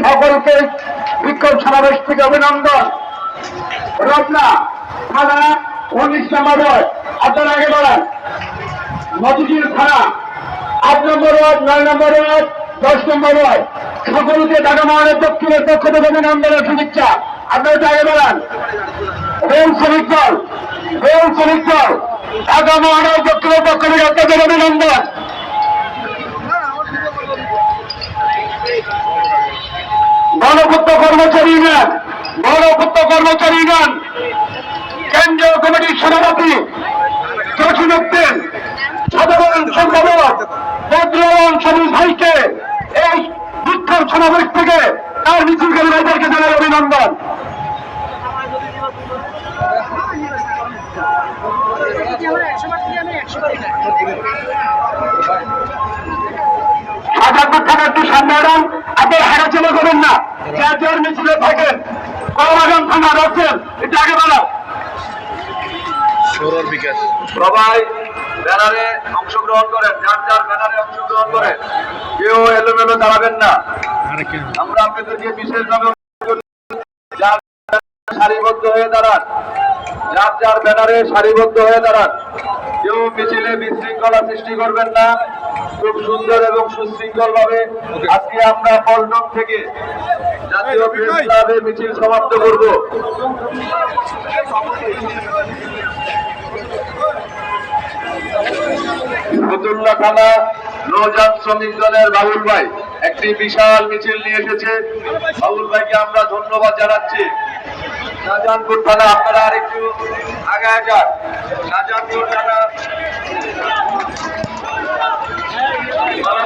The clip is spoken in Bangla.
সকলকে বিক্ষোভ সমাবেশ থেকে অভিনন্দন। রত্না, থানা, উনিশ নম্বর আপনারা আগে বাড়ান মতিঝিল থানা, আট নম্বর ওয়ার্ড, নয় নম্বর ওয়ার্ড, দশ নম্বর ওয়ার্ড। সকলকে ঢাকা মহানের দক্ষিণের পক্ষ থেকে অভিনন্দনের শুভেচ্ছা। আপনারা আগে বাড়ান রেল শ্রমিক দল, রেল শ্রমিক দল ঢাকা মহানগর দক্ষিণের পক্ষ থেকে আপনাদের অভিনন্দন। কর্মচারী ইউনিয়ন গণপূর্ত কর্মচারী ইউনিয়ন কেন্দ্রীয় কমিটির সভাপতি জসিম উদ্দিন, সাধারণ সম্পাদক বদ্রমোহন সবুজ ভাইকে এই বিক্ষোভ সমাবেশ থেকে তার মিছিলকারী ভাইদেরকে জানাই অভিনন্দন। হাজারপুর থানা একটু সামনে আপনার করবেন না। যার যার মিছিলে থাকেন কলাবাগান থানা রাখছেন একটু আগে বাড়া বিকাশ। সবাই ব্যানারে অংশগ্রহণ করেন যার যার ব্যানারে অংশগ্রহণ করেন কেউ এলোমেলো দাঁড়াবেন না। আমরা আপনাদেরকে বিশেষভাবে যার সারিবদ্ধ হয়ে দাঁড়ান যার যার ব্যানারে সারিবদ্ধ হয়ে দাঁড়ান কেউ মিছিলে বিশৃঙ্খলা সৃষ্টি করবেন না। খুব সুন্দর এবং সুশৃঙ্খল ভাবে আজকে আমরা পল্টন থেকে জাতীয় মিছিল সমাপ্ত করব। ফতুল্লা থানা নৌজান শ্রমিক দলের বাবুল ভাই। একটি বিশাল মিছিল নিয়ে এসেছে। বাবুল ভাইকে আমরা ধন্যবাদ জানাচ্ছি। শাহজাহানপুর থানা আপনারা আর একটু আগায় যান। শাহজাহানপুর থানা